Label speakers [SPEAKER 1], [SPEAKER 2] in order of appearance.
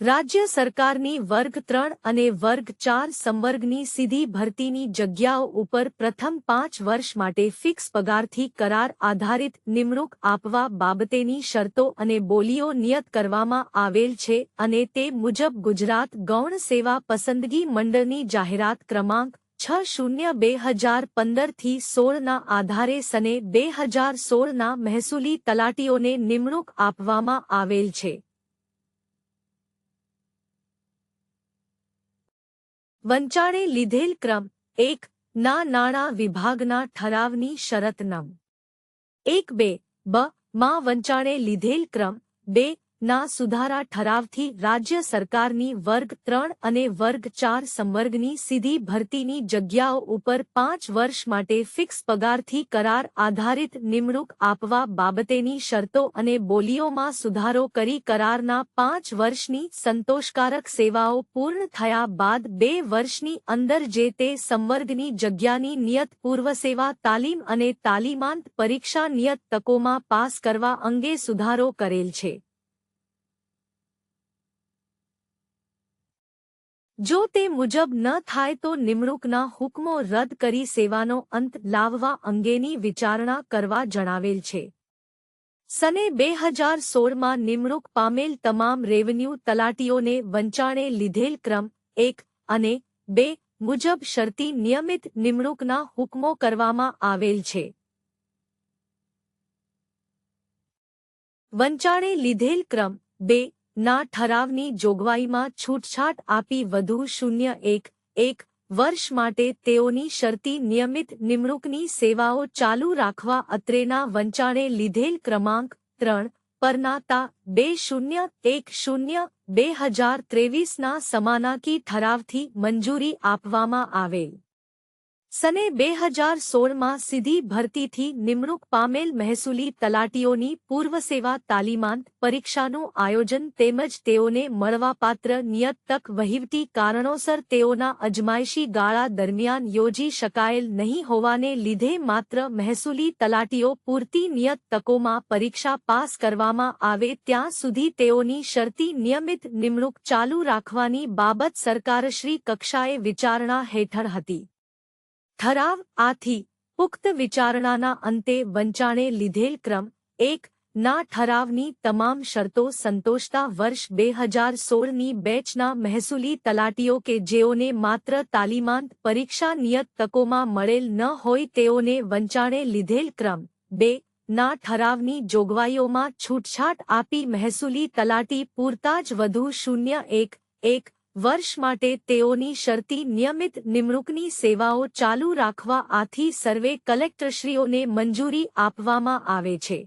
[SPEAKER 1] રાજ્ય સરકારની વર્ગ ત્રણ અને વર્ગ ચાર સંવર્ગની સીધી ભરતીની જગ્યાઓ ઉપર પ્રથમ પાંચ વર્ષ માટે ફિક્સ પગારથી કરાર આધારિત નિમણૂક આપવા બાબતેની શરતો અને બોલીઓ નિયત કરવામાં આવેલ છે અને તે મુજબ ગુજરાત ગૌણ સેવા પસંદગી મંડળની જાહેરાત ક્રમાંક છ શૂન્ય બે હજાર પંદરથી સોળના આધારે સને બે હજાર સોળના મહેસૂલી તલાટીઓને નિમણૂક આપવામાં આવેલ છે. વંચાણે લીધેલ ક્રમ, એક, ના નાણાં વિભાગના ઠરાવની શરત નમ એક બે, બ, માં વંચાણે લીધેલ ક્રમ, બે ના સુધારા ઠરાવથી રાજ્ય સરકારની વર્ગ ત્રણ અને વર્ગ ચાર સંવર્ગની સીધી ભરતીની જગ્યાઓ ઉપર પાંચ વર્ષ માટે ફિક્સ પગારથી કરાર આધારિત નિમણૂક આપવા બાબતેની શરતો અને બોલીઓમાં સુધારો કરી કરારના પાંચ વર્ષની સંતોષકારક સેવાઓ પૂર્ણ થયા બાદ બે વર્ષની અંદર જે તે સંવર્ગની જગ્યાની નિયત પૂર્વસેવા તાલીમ અને તાલીમાંત પરીક્ષા નિયત તકોમાં પાસ કરવા અંગે સુધારો કરેલ છે. જો તે મુજબ ન થાય તો નિમણૂકના હુકમો રદ કરી સેવાનો અંત લાવવા અંગેની વિચારણા કરવા જણાવેલ છે. સને બે હજાર સોળમાં નિમણૂક પામેલ તમામ રેવન્યુ તલાટીઓને વંચાણે લીધેલ ક્રમ એક અને બે મુજબ શરતી નિયમિત નિમણૂકના હુકમો કરવામાં આવેલ છે. વંચાણે લીધેલ ક્રમ બે ના ઠરાવની જોગવાઈમાં છૂટછાટ આપી વધુ શૂન્ય એક એક વર્ષ માટે તેઓની શરતી નિયમિત નિમણૂકની સેવાઓ ચાલુ રાખવા અત્રેના વંચાણે લીધેલ ક્રમાંક ત્રણ પરનાતા બે શૂન્ય, એક શૂન્ય, બે હજાર ત્રેવીસના સમાનાકી ઠરાવથી મંજૂરી આપવામાં આવેલ. સને બે હજાર સોળમાં સીધી ભરતીથી નિમણૂક પામેલ મહેસૂલી તલાટીઓની પૂર્વસેવા તાલીમાંત પરીક્ષાનું આયોજન તેમજ તેઓને મળવાપાત્ર નિયત તક વહીવટી કારણોસર તેઓના અજમાયશી ગાળા દરમિયાન યોજી શકાયેલ નહીં હોવાને લીધે માત્ર મહેસૂલી તલાટીઓ પૂરતી નિયત તકોમાં પરીક્ષા પાસ કરવામાં આવે ત્યાં સુધી તેઓની શરતી નિયમિત નિમણૂક ચાલુ રાખવાની બાબત સરકારશ્રી કક્ષાએ વિચારણા હેઠળ હતી. ઠરાવ આથી પુખ્ત વિચારણાના અંતે વંચાણે લીધેલ ક્રમ એક, ના ઠરાવની તમામ શરતો સંતોષતા વર્ષ બે હજાર સોળની બેચના મહેસૂલી તલાટીઓ કે જેઓને માત્ર તાલીમાંત પરીક્ષા નિયત તકોમાં મળેલ ન હોય તેઓને વંચાણે લીધેલ ક્રમ બે, ના ઠરાવની જોગવાઈઓમાં છૂટછાટ આપી મહેસૂલી તલાટી પૂરતા જ વધુ શૂન્ય એક એક વર્ષ માટે તેઓની શરતી નિયમિત નિમણૂકની સેવાઓ ચાલુ રાખવા આથી સર્વે કલેક્ટરશ્રીઓને મંજૂરી આપવામાં આવે છે.